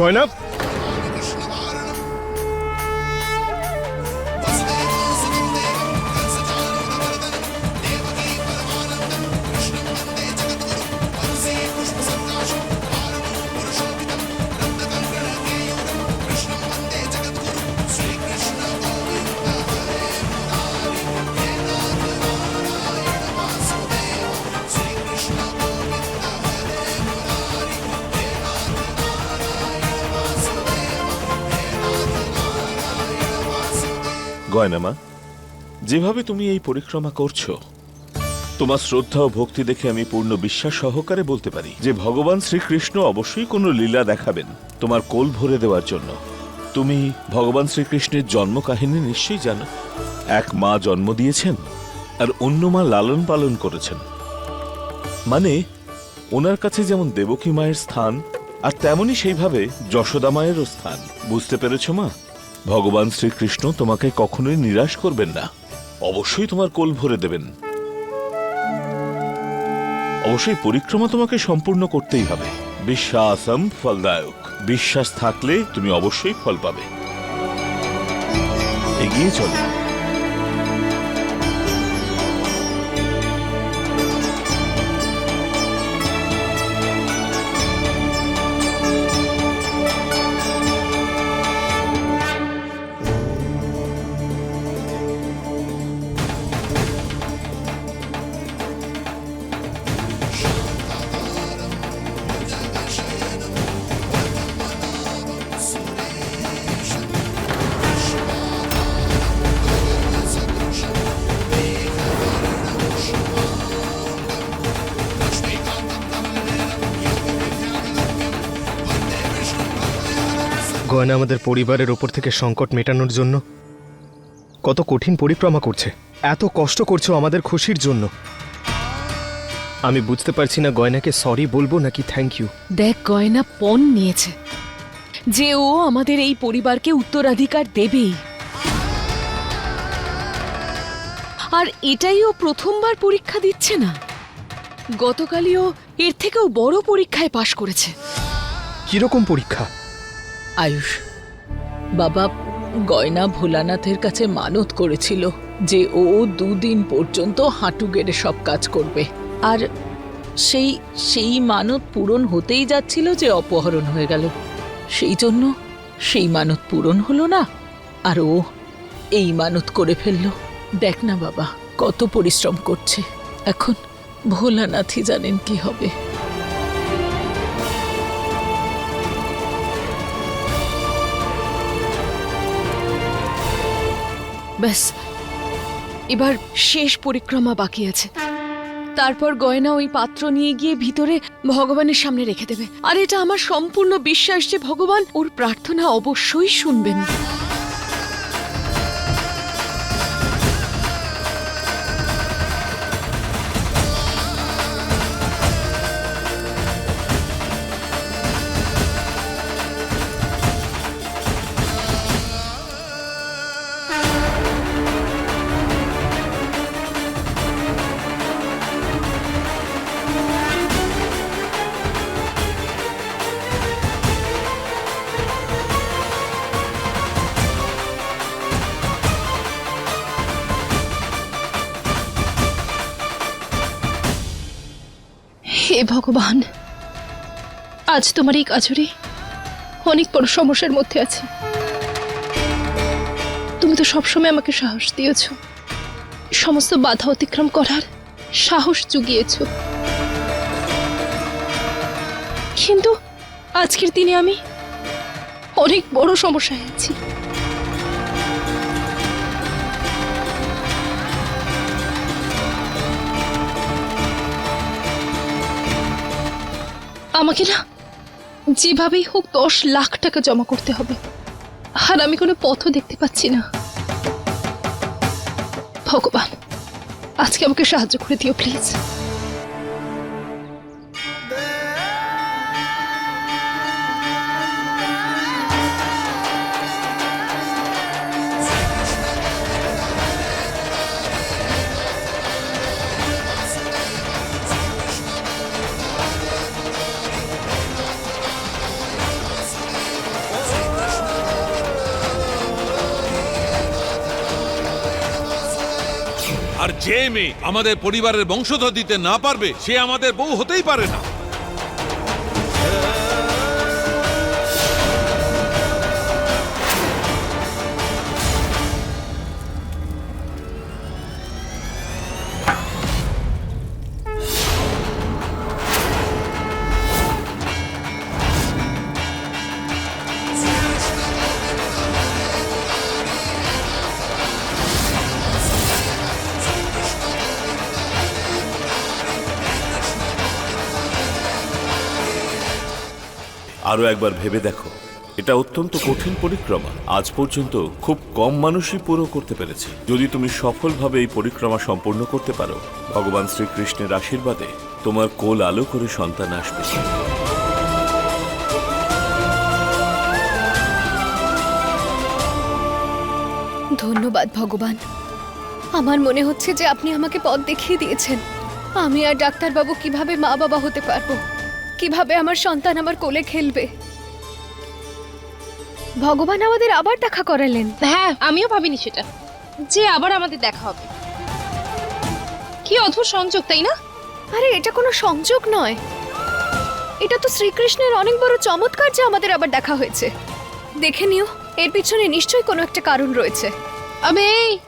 কয় না গয়না গয়নামা যেভাবে তুমি এই পরিক্রমা করছ, তোমার শ্রদ্ধা ও ভক্তি দেখে আমি পূর্ণ বিশ্বাস সহকারে বলতে পারি যে ভগবান শ্রীকৃষ্ণ অবশ্যই কোনো লীলা দেখাবেন তোমার কোল ভরে দেওয়ার জন্য। তুমি ভগবান শ্রীকৃষ্ণের জন্ম কাহিনী নিশ্চয়ই জানো। এক মা জন্ম দিয়েছেন আর অন্য মা লালন পালন করেছেন। মানে ওনার কাছে যেমন দেবকী মায়ের স্থান, আর তেমনই সেইভাবে যশোদা মায়েরও স্থান। বুঝতে পেরেছ, মা? ভগবান শ্রীকৃষ্ণ তোমাকে কখনোই নিরাশ করবেন না। অবশ্যই তোমার কোল ভরে দেবেন। অবশ্যই পরিক্রমা তোমাকে সম্পূর্ণ করতেই হবে। বিশ্বাসম ফলদায়ক। বিশ্বাস থাকলে তুমি অবশ্যই ফল পাবে। এগিয়ে চলো। গয়না আমাদের পরিবারের ওপর থেকে সংকট মেটানোর জন্য কত কঠিন পরিক্রমা করছে। এত কষ্ট করছ আমাদের খুশির জন্য। আমি বুঝতে পারছি না গয়নাকে সরি বলব নাকি থ্যাংক ইউ দেখ গয়না পণ নিয়েছে। যে ও আমাদের এই পরিবারকে উত্তরাধিকার দেবেই। আর এটাই ও প্রথমবার পরীক্ষা দিচ্ছে না। গতকালই ও এর থেকেও বড় পরীক্ষায় পাশ করেছে। কীরকম পরীক্ষা? আয়ুষ, বাবা গয়না ভোলানাথের কাছে মানত করেছিল যে ও দুদিন পর্যন্ত হাঁটু গেড়ে সব কাজ করবে। আর সেই সেই মানত পূরণ হতেই যাচ্ছিল যে অপহরণ হয়ে গেল। সেই জন্য সেই মানত পূরণ হলো না, আর ও এই মানত করে ফেলল। দেখ না বাবা, কত পরিশ্রম করছে। এখন ভোলানাথই জানেন কি হবে। ব্যাস। এবার শেষ পরিক্রমা বাকি আছে। তারপর গয়না ওই পাত্র নিয়ে গিয়ে ভিতরে ভগবানের সামনে রেখে দেবে। আর এটা আমার সম্পূর্ণ বিশ্বাস যে ভগবান ওর প্রার্থনা অবশ্যই শুনবেন। ভগবান, আজ তোমার এই কাজরে অনেক বড় সমস্যার মধ্যে আছে। তুমি তো সবসময় আমাকে সাহস দিয়েছ। সমস্ত বাধা অতিক্রম করার সাহস জুগিয়েছ। কিন্তু আজকের দিনে আমি অনেক বড় সমস্যায় আছি। আমাকে না যেভাবেই হোক দশ লাখ টাকা জমা করতে হবে। আর আমি কোনো পথও দেখতে পাচ্ছি না। ভগবান, আজকে আমাকে সাহায্য করে দিও, প্লিজ। আর যে মেয়ে আমাদের পরিবারের বংশধর দিতে না পারবে, সে আমাদের বউ হতেই পারে না। আরও একবার ভেবে দেখো। এটা অত্যন্ত কঠিন পরিক্রমা। আজ পর্যন্ত খুব কম মানুষই পুরো করতে পেরেছে। যদি তুমি সফলভাবে এই পরিক্রমা সম্পূর্ণ করতে পারো, ভগবান শ্রীকৃষ্ণের আশীর্বাদে তোমার কোল আলো করে সন্তান আসবে। ধন্যবাদ ভগবান। আমার মনে হচ্ছে যে আপনি আমাকে পথ দেখিয়ে দিয়েছেন। আমি আর ডাক্তারবাবু কীভাবে মা বাবা হতে পারব? কীভাবে আমার সন্তান আমার কোলে খেলবে? ভগবান আমাদের আবার দেখা করালেন। হ্যাঁ আমিও ভাবিনি সেটা। যে আবার আমাদের দেখা হবে। কি অদ্ভুত সংযোগ তাই না? আরে এটা কোনো সংযোগ নয়। এটা তো শ্রীকৃষ্ণের অনেক বড় চমৎকার যে আমাদের আবার দেখা হয়েছে। দেখে নিও এর পিছনে নিশ্চয়ই কোনো একটা কারণ রয়েছে। আবে! এই!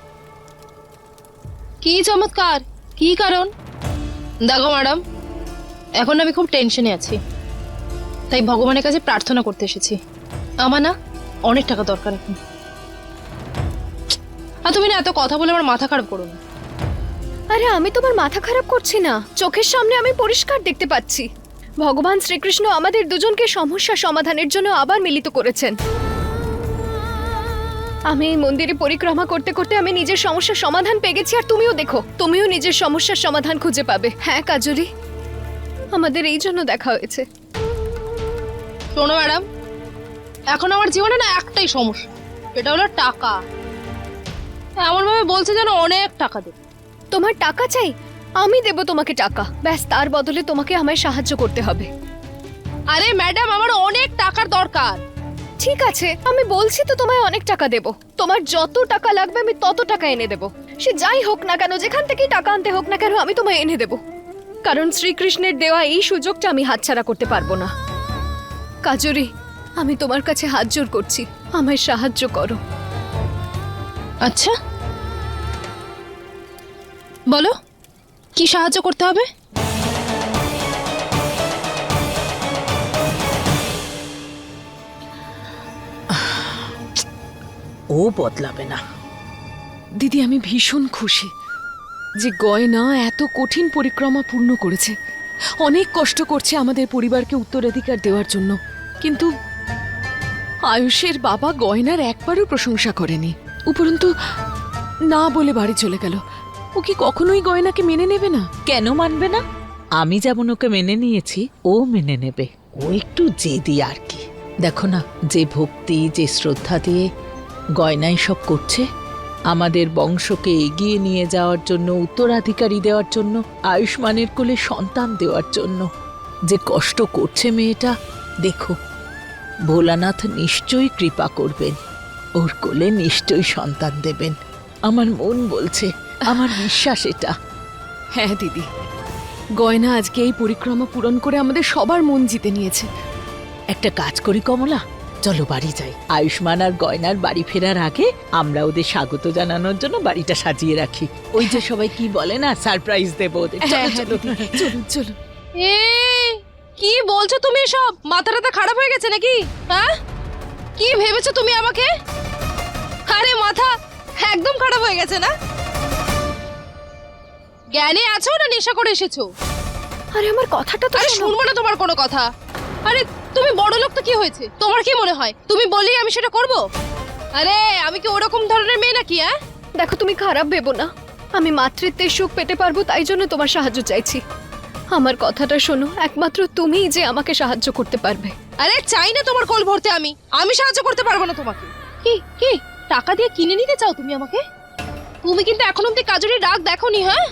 কি চমৎকার! কি কারণ? দেখো ম্যাডাম। এখন আমি খুব টেনশনে আছি। তাই ভগবানের কাছে প্রার্থনা করতে এসেছি। আমার না অনেক টাকা দরকার এখন। আর তুমি না এত কথা বলে আমার মাথা খারাপ করো না। আরে, আমি তোমার মাথা খারাপ করছি না। চোখের সামনে আমি পরিষ্কার দেখতে পাচ্ছি। ভগবান শ্রীকৃষ্ণ আমাদের দুজনকে সমস্যা সমাধানের জন্য আবার মিলিত করেছেন। আমি এই মন্দিরে পরিক্রমা করতে করতে আমি নিজের সমস্যার সমাধান পেয়ে গেছি, আর তুমিও দেখো, তুমিও নিজের সমস্যার সমাধান খুঁজে পাবে। হ্যাঁ কাজুরি আমাদের এই জন্য দেখা হয়েছে। শোনো ম্যাডাম এখন আমার জীবনে না একটাই সমস্যা সেটা হলো টাকা। এমন ভাবে বলছে যেন অনেক টাকা দেবে। তোমার টাকা চাই? আমি দেব তোমাকে টাকা। ব্যাস তার বদলে তোমাকে আমায় সাহায্য করতে হবে। আরে ম্যাডাম আমার অনেক টাকার দরকার। ঠিক আছে আমি বলছি তো তোমায় অনেক টাকা দেব। তোমার যত টাকা লাগবে আমি তত টাকা এনে দেব। সে যাই হোক না কেন যেখান থেকেই টাকা আনতে হোক না কেন আমি তোমায় এনে দেব। কারণ শ্রীকৃষ্ণের দেওয়া এই সুযোগটা আমি হাতছাড়া করতে পারব না। কাজরি আমি তোমার কাছে হাত জোর করছি। আমায় সাহায্য করো। আচ্ছা। বলো কি সাহায্য করতে হবে? ও বদলাবে না। দিদি আমি ভীষণ খুশি। যে গয়না এত কঠিন পরিক্রমা পূর্ণ করেছে। অনেক কষ্ট করছে আমাদের পরিবারকে উত্তরাধিকার দেওয়ার জন্য। কিন্তু আয়ুষের বাবা গয়নার একবারও প্রশংসা করেনি। উপরন্তু, না বলে বাড়ি চলে গেল। ও কি কখনোই গয়নাকে মেনে নেবে না? কেন মানবে না? আমি যেমন ওকে মেনে নিয়েছি, ও মেনে নেবে। ও একটু জেদি আর কি। দেখো না, যে ভক্তি, যে শ্রদ্ধা দিয়ে গয়নাই সব করছে। আমাদের বংশকে এগিয়ে নিয়ে যাওয়ার জন্য উত্তরাধিকারী দেওয়ার জন্য আয়ুষ্মানের কোলে সন্তান দেওয়ার জন্য। যে কষ্ট করছে মেয়েটা দেখো ভোলানাথ নিশ্চয়ই কৃপা করবেন। ওর কোলে নিশ্চয়ই সন্তান দেবেন। আমার মন বলছে আমার বিশ্বাস এটা। হ্যাঁ দিদি। গয়না আজকে এই পরিক্রমা পূরণ করে আমাদের সবার মন জিতে নিয়েছে। একটা কাজ করি কমলা। চলো বাড়ি যাই। আয়ুষ্মান আর গয়নার বাড়ি ফেরার আগে আমরা ওদের স্বাগত জানানোর জন্য বাড়িটা সাজিয়ে রাখি। ওই যে সবাই কি বলে না সারপ্রাইজ দেবো ওদের। চলো, হ্যাঁ হ্যাঁ চলো। দিদি চলুন চলুন। এ কি বলছো তুমি সব? মাথা টাথা খারাপ হয়ে গেছে নাকি? হ্যাঁ? কি ভেবেছো তুমি আমাকে? আরে মাথা একদম খারাপ হয়ে গেছে না? জ্ঞানে আছো না নেশা করে এসেছ? আরে আমার কথাটা তো আরে শোনো। শুনব না তোমার কোনো কথা। আরে তুমি বড় লোক তো কি হয়েছে? তোমার কি মনে হয়? তুমি বললেই আমি সেটা করব? আরে আমি কি ওরকম ধরনের মেয়ে নাকি হ্যাঁ দেখো তুমি খারাপ ভেবো না। আমি মাতৃত্বের সুখ পেতে পারব তাই জন্য তোমার সাহায্য চাইছি। আমার কথাটা শোনো একমাত্র তুমিই যে আমাকে সাহায্য করতে পারবে। আরে চাই না তোমার কোল ভরতে আমি। আমি সাহায্য করতে পারব না তোমাকে। কি কি? টাকা দিয়ে কিনে নিতে চাও তুমি আমাকে? তুমি কিন্তু এখন অব্দি কাজুরি ডাক দেখো নি হ্যাঁ?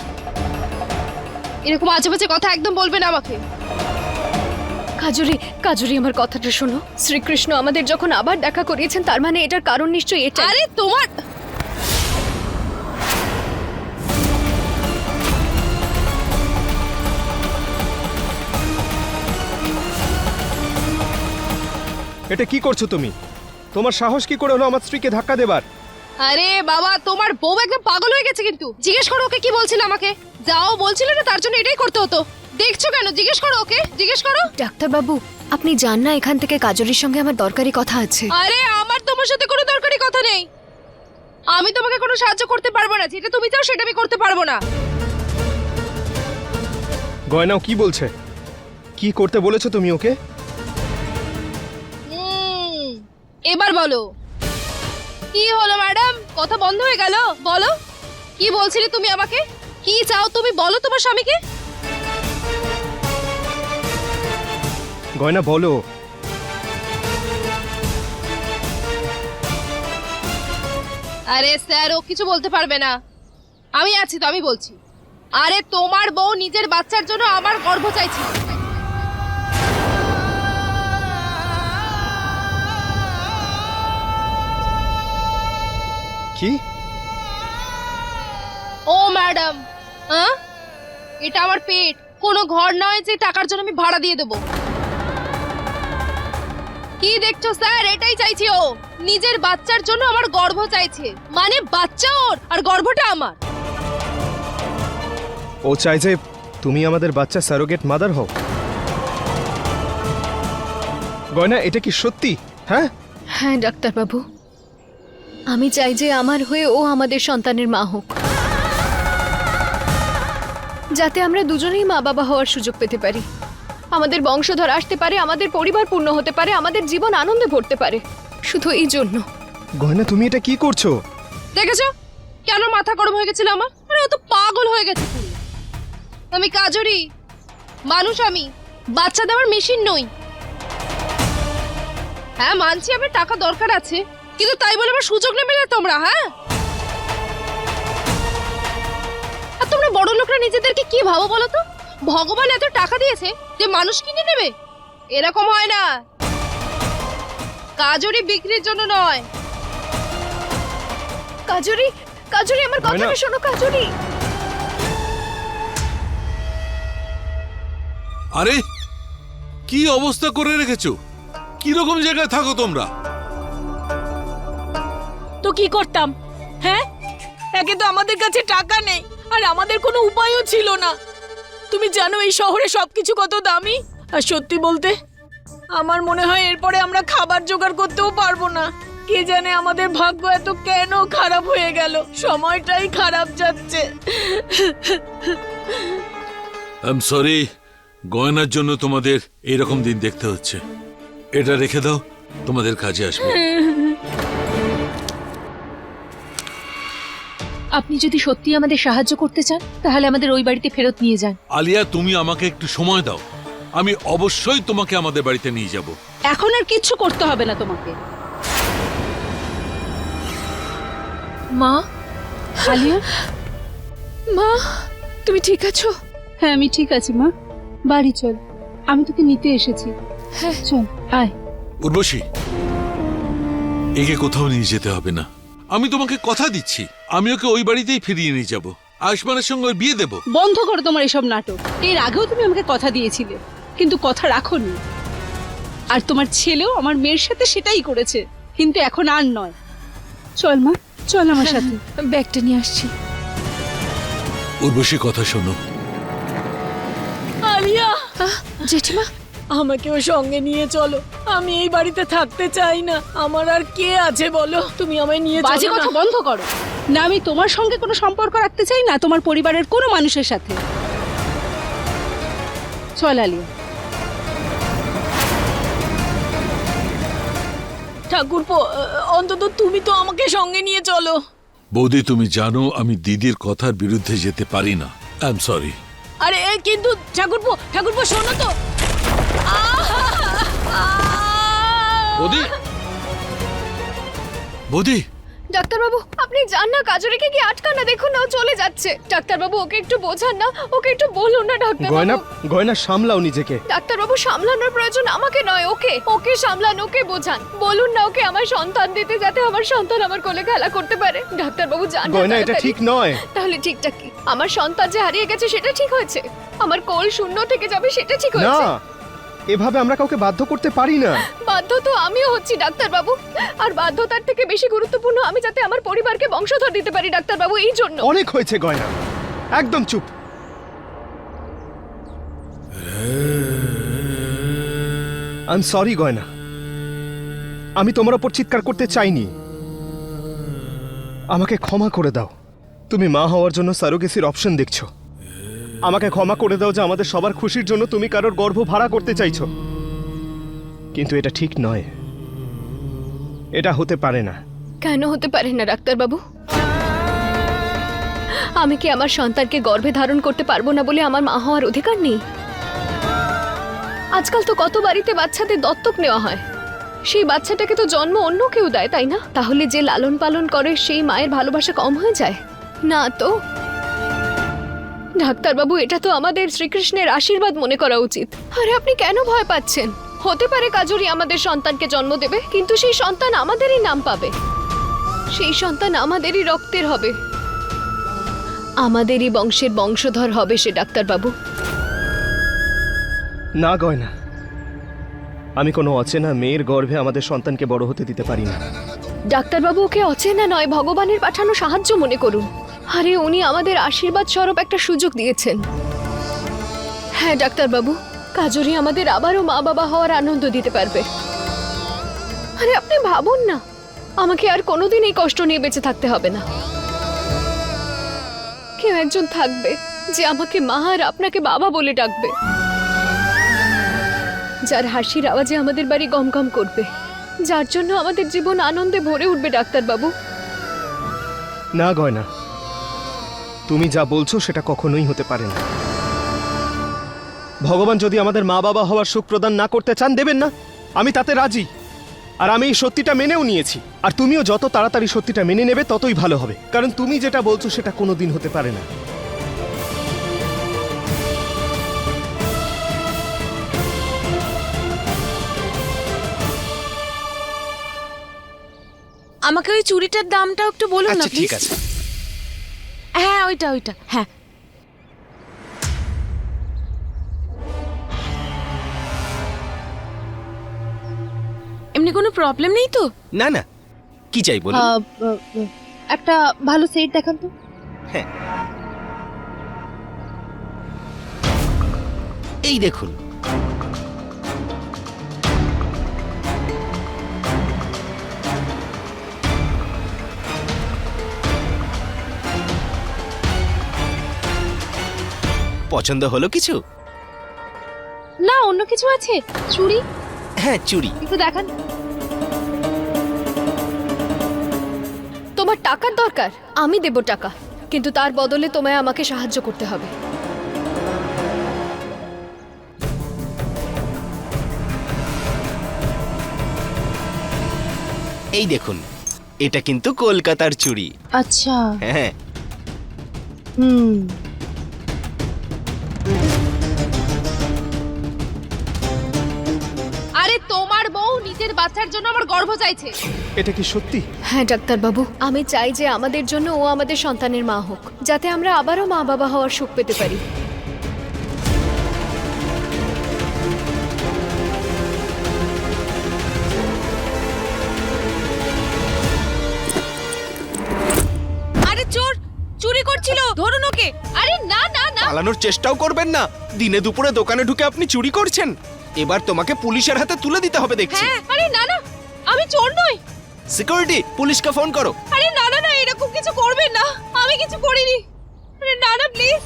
এরকম আজে বাজে কথা একদম বলবে না আমাকে। কাজুরি কাজুরি আমার কথাটা শোনো। শ্রীকৃষ্ণ আমাদের যখন আবার দেখা করিয়েছেন তার মানে এটার কারণ নিশ্চয়ই এটা আরে তোমার এটা কি করছ তুমি? তোমার সাহস কি করে হলো আমার স্ত্রীকে ধাক্কা দেবার? আরে বাবা তোমার বউ একদম পাগল হয়ে গেছে কিন্তু। জিজ্ঞেস করো ওকে কি বলছিল আমাকে। যাও বলছিল না তার জন্য এটাই করতে হতো। দেখছ কেন? জিজ্ঞেস করো ওকে। জিজ্ঞেস করো। ডাক্তারবাবু আপনি যান না এখান থেকে কাজরির সঙ্গে আমার দরকারি কথা আছে। আরে আমার তোমার সাথে কোনো দরকারি কথা নেই। আমি তোমাকে কোনো সাহায্য করতে পারব না। যেটা তুমি চাও সেটা আমি করতে পারব না। গয়নাও কি বলছে? কি করতে বলেছ তুমি ওকে? এবার বলো। কি হলো ম্যাডাম? কথা বন্ধ হয়ে গেল? বলো। কি বলছিলে তুমি আমাকে? কি চাও তুমি? বলো তোমার স্বামীকে। গয়না বলো। আরে স্যার ও কিছু বলতে পারবে না। আমি আছি তো আমি বলছি। আরে তোমার বউ নিজের বাচ্চার জন্য আমার গর্ভ চাইছিল কি? ও ম্যাডাম হ্যাঁ এটা আমার পেট। কোনো ঘর নয় যে টাকার জন্য আমি ভাড়া দিয়ে দেবো। কি দেখছ স্যার? এটাই চাইছি ও। নিজের বাচ্চার জন্য আমার গর্ভ চাইছে। মানে বাচ্চা ওর আর গর্ভটা আমার। ও চায় যে তুমি আমাদের বাচ্চা স্যারোগেট মাদার হও। গয়না এটা কি সত্যি? হ্যাঁ? হ্যাঁ ডাক্তারবাবু। আমি চাই যে আমার হয়ে ও আমাদের সন্তানের মা হোক। যাতে আমরা দুজনেই মা বাবা হওয়ার সুযোগ পেতে পারি। আমাদের বংশধর আসতে পারে আমাদের পরিবার পূর্ণ হতে পারে আমাদের জীবন আনন্দে ভরতে পারে। শুধু এই জন্য। গয়না তুমি এটা কি করছ? দেখেছ? কেন মাথা গরম হয়ে গেছিল আমার? আরে ও তো পাগল হয়ে গেছে। আমি কাজরি। মানুষ আমি। বাচ্চা দেওয়ার মেশিন নই। হ্যাঁ মানছি আমার টাকা দরকার আছে। কিন্তু তাই বলে আমার সুযোগ নেবে না তোমরা হ্যাঁ? আর তোমরা বড় লোকরা নিজেদেরকে কি ভাবো বলো তো? ভগবান এত টাকা দিয়েছে যে মানুষ কিনে নেবে? এরকম হয় না। কাজরি বিক্রির জন্য নয়। কাজরি কাজরি আমার কথাটা। শোনো কাজরি। আরে কি অবস্থা করে রেখেছো? কীরকম জায়গায় থাকো তোমরা? তো কি করতাম হ্যাঁ? একে তো আমাদের কাছে টাকা নেই আর আমাদের কোনো উপায়ও ছিল না। তুমি জানো এই শহরে সবকিছু কত দামি? আর সত্যি বলতে আমার মনে হয় এরপরে আমরা খাবার জোগাড় করতেও পারব না। কে জানে আমাদের ভাগ্য এত কেন খারাপ হয়ে গেল? সময়টাই খারাপ যাচ্ছে। আই এম সরি গয়নার জন্য তোমাদের এরকম দিন দেখতে হচ্ছে। এটা রেখে দাও তোমাদের কাজে আসবে। আপনি যদি সত্যি আমাদের সাহায্য করতে চান তাহলে আমাদের ওই বাড়িতে ফেরত নিয়ে যান। আলিয়া তুমি আমাকে একটু সময় দাও। আমি অবশ্যই তোমাকে আমাদের বাড়িতে নিয়ে যাব। এখন আর কিচ্ছু করতে হবে না তোমাকে। মা? আলিয়া? মা তুমি ঠিক আছো? হ্যাঁ আমি ঠিক আছি মা। বাড়ি চল। আমি তোকে নিতে এসেছি। হ্যাঁ। চল আয়। উর্বশী একে কোথাও নিয়ে যেতে হবে না। আমি তোমাকে কথা দিচ্ছি। আমি ওকে ওই বাড়িতেই ফিরিয়ে নিয়ে যাব। আয়ুষ্মানের সঙ্গে ওর বিয়ে দেবো। বন্ধ করো তোমার এসব নাটক। এর আগেও তুমি আমাকে কথা দিয়েছিলে কিন্তু কথা রাখোনি। আর তোমার ছেলেও আমার মেয়ের সাথে সেটাই করেছে কিন্তু এখন আর নয়। চল মা চল আমার সাথে। ব্যাগটা নিয়ে আসছি। উর্বশী কথা শোনো। আলিয়া! জেঠিমা? আমাকেও সঙ্গে নিয়ে চলো। আমি এই বাড়িতে থাকতে চাই না। আমার আর কে আছে বলো? তুমি আমায় নিয়ে বাজে চলো না। কথা বন্ধ করো। না আমি তোমার সঙ্গে কোনো সম্পর্ক রাখতে চাই না তোমার পরিবারের কোনো মানুষের সাথে। চল আলিয়া। ঠাকুরপো অন্তত তুমি তো আমাকে সঙ্গে নিয়ে চলো। বৌদি তুমি জানো আমি দিদির কথার বিরুদ্ধে যেতে পারি না। আই এম সরি আরে এ, কিন্তু ঠাকুরপো ঠাকুরপো শোনো তো! বৌদি। বৌদি। ডাক্তারবাবু আপনি যান না কাজরিকে কি আটকান না দেখুন না ও চলে যাচ্ছে। ডাক্তারবাবু ওকে একটু বোঝান না ওকে একটু বলুন না ডাক্তার গয়না গয়না সামলাও নিজেকে। ডাক্তারবাবু সামলানোর প্রয়োজন আমাকে নয় ওকে ওকে সামলান ওকে বোঝান। বলুন না ওকে আমার সন্তান দিতে যাতে আমার সন্তান আমার কোলে খেলা করতে পারে। ডাক্তারবাবু জান না গয়না এটা তাড়াতাড়ি। ঠিক নয়। তাহলে ঠিকঠাক কি? আমার সন্তান যে হারিয়ে গেছে সেটা ঠিক হয়েছে? আমার কোল শূন্য থেকে যাবে সেটা ঠিক না। হয়েছে এভাবে আমরা কাউকে বাধ্য করতে পারি না। বাধ্য তো আমিও হচ্ছি ডাক্তারবাবু। আর বাধ্যতার থেকে বেশি গুরুত্বপূর্ণ আমি যাতে আমার পরিবারকে বংশধর দিতে পারি ডাক্তারবাবু এই জন্য। অনেক হয়েছে গয়না। একদম চুপ। আই এম সরি গয়না। আমি তোমার ওপর চিৎকার করতে চাইনি। আমাকে ক্ষমা করে দাও। তুমি মা হওয়ার জন্য সারোগেসির অপশন দেখছ। আমাকে ক্ষমা করে দাও যে আমাদের সবার খুশির জন্য তুমি কারোর গর্ভ ভাড়া করতে চাইছো। কিন্তু এটা ঠিক নয়। এটা হতে পারে না। কেন হতে পারে না, ডাক্তারবাবু? আমি কি আমার সন্তানকে গর্ভে ধারণ করতে পারব না বলে আমার মা হওয়ার অধিকার নেই? আজকাল তো কত বাড়িতে বাচ্চাদের দত্তক নেওয়া হয়। সেই বাচ্চাটাকে তো জন্ম অন্য কেউ দেয়, তাই না? তাহলে যে লালন পালন করে, সেই মায়ের ভালোবাসা কম হয়ে যায়। না তো। ডাক্তারবাবু এটা তো আমাদের শ্রীকৃষ্ণের আশীর্বাদ মনে করা উচিত। আরে আপনি কেন ভয় পাচ্ছেন? হতে পারে কাজরি আমাদের সন্তানকে জন্ম দেবে কিন্তু সেই সন্তান আমাদেরই নাম পাবে। সেই সন্তান আমাদেরই রক্তের হবে। আমাদেরই বংশের বংশধর হবে সে ডাক্তারবাবু। না গয়না। আমি কোনো অচেনা মেয়ের গর্ভে আমাদের সন্তানকে বড় হতে দিতে পারি না। ডাক্তারবাবু ওকে অচেনা নয় ভগবানের পাঠানো সাহায্য মনে করুন। আরে, উনি আমাদের আশীর্বাদ স্বরূপ একটা সুযোগ দিয়েছেন। হ্যাঁ ডাক্তারবাবু কাজরি আমাদের আবারও মা বাবা হওয়ার আনন্দ দিতে পারবে। আরে, আপনি ভাবুন না, আমাকে আর কোনোদিন এই কষ্ট নিয়ে বেঁচে থাকতে হবে না। কেউ একজন থাকবে যে আমাকে মা আর আপনাকে বাবা বলে ডাকবে। যার হাসির আওয়াজে আমাদের বাড়ি গমগম করবে। যার জন্য আমাদের জীবন আনন্দে ভরে উঠবে, ডাক্তারবাবু। না, গয়না। তুমি যা বলছো সেটা কখনোই হতে পারে না। ভগবান যদি আমাদের মা বাবা হওয়ার সুখ প্রদান না করতে চান দেবেন না। আমি তাতে রাজি। আর আমি এই সত্যিটা মেনেও নিয়েছি। আর তুমিও যত তাড়াতাড়ি সত্যিটা মেনে নেবে ততই ভালো হবে। কারণ তুমি যেটা বলছো সেটা কোনো দিন হতে পারে না। আমাকে ওই চুড়িটার দামটাও একটু বলুন না আচ্ছা ঠিক আছে। হ্যাঁ ওইটা ওইটা হ্যাঁ। এমনি কোনো প্রবলেম নেই তো? না না। কি চাই বলুন? আহ, আহ, আহ, একটা ভালো সেট দেখান তো। হ্যাঁ। এই দেখুন। পছন্দ হলো কিছু? না অন্য কিছু আছে? চুড়ি? হ্যাঁ চুড়ি। একটু দেখান। তোমার টাকার দরকার? আমি দেব টাকা কিন্তু তার বদলে তোমায় আমাকে সাহায্য করতে হবে। এই দেখুন এটা কিন্তু কলকাতার চুড়ি। আচ্ছা। হ্যাঁ। হুম। তোমার বউ নিজের বাচ্চার জন্য আমার গর্ভ চাইছে। এটা কি সত্যি? হ্যাঁ ডাক্তারবাবু। আমি চাই যে আমাদের জন্য ও আমাদের সন্তানের মা হোক যাতে আমরা আবারও মা বাবা হওয়ার সুখ পেতে পারি। আরে চোর চুরি করছিল। ধরুন ওকে। আরে না না না। পালানোর চেষ্টাও করবেন না। দিনে দুপুরে দোকানে ঢুকে আপনি চুরি করছেন। এবার তোমাকে পুলিশের হাতে তুলে দিতে হবে দেখছি। হ্যাঁ আরে না না আমি চোর নই। সিকিউরিটি পুলিশকে ফোন করো। আরে না না না এরকম কিছু করবেন না। আমি কিছু করিনি। আরে না না প্লিজ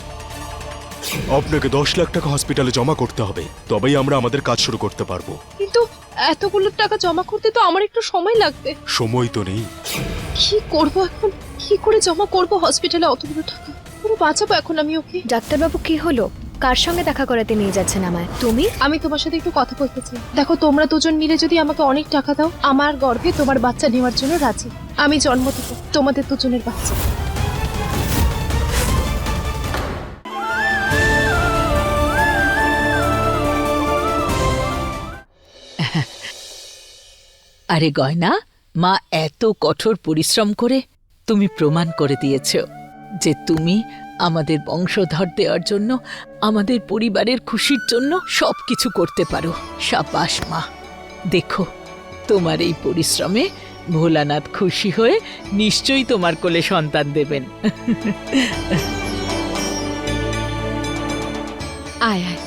আপনাকে দশ লাখ টাকা হসপিটালে জমা করতে হবে। তবেই আমরা আমাদের কাজ শুরু করতে পারব। কিন্তু এতগুলো টাকা জমা করতে তো আমার একটু সময় লাগবে। সময় তো নেই। কি করব এখন? কি করে জমা করব হসপিটালে অতগুলো টাকা? পুরো বাঁচাবো এখন আমি ওকে। ডাক্তারবাবু কি হলো? কার সঙ্গে দেখা করাতে নিয়ে যাচ্ছেন আমায়? তুমি? আমি তোমার সাথে একটু কথা বলতে চাই দেখো তোমরা দুজন মিলে যদি আমাকে অনেক টাকা দাও আমার গর্ভে তোমার বাচ্চা নেওয়ার জন্য রাজি। আমি জন্ম দেবো তোমাদের দুজনের বাচ্চা। আরে গয়না মা এত কঠোর পরিশ্রম করে তুমি প্রমাণ করে দিয়েছ যে তুমি আমাদের বংশধর দেওয়ার জন্য আমাদের পরিবারের খুশির জন্য সবকিছু করতে পারো সাবাস মা। দেখো, তোমার এই পরিশ্রমে ভোলানাথ খুশি হয়ে নিশ্চয়ই তোমার কোলে সন্তান দেবেন। আয় আয়।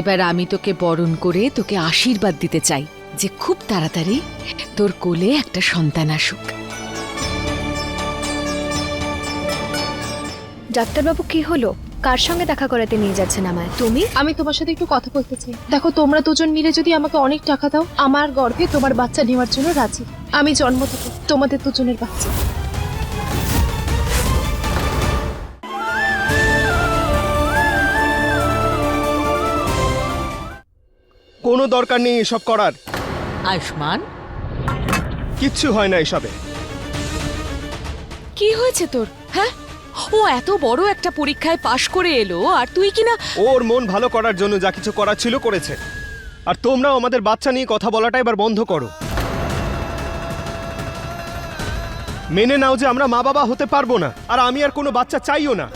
এবার আমি তোকে বরণ করে তোকে আশীর্বাদ দিতে চাই, যে খুব তাড়াতাড়ি তোর কোলে একটা সন্তান আসুক। ডাক্তারবাবু, কি হলো? কার সঙ্গে দেখা করাতে নিয়ে যাচ্ছেন আমায়? তুমি? আমি তোমার সাথে একটু কথা বলতে চাই। দেখো তোমরা দুজন মিলে যদি আমাকে অনেক টাকা দাও আমার গর্ভে তোমার বাচ্চা নেওয়ার জন্য রাজি। আমি জন্ম থেকে তোমাদের দুজনের বাচ্চা। কোনো দরকার নেই এসব করার। আয়ুষ্মান? কিচ্ছু হয় না এসবে। কি হয়েছে তোর? হ্যাঁ? ও এত বড় একটা পরীক্ষায় পাশ করে এলো, আর তুই কিনা ওর মন ভালো করার জন্য যা কিছু করার ছিল করেছে। আর তোমরাও আমাদের বাচ্চা নিয়ে কথা বলাটা এবার বন্ধ করো। মেনে নাও যে আমরা মা বাবা হতে পারব না, আর আমি আর কোনো বাচ্চা চাইও না।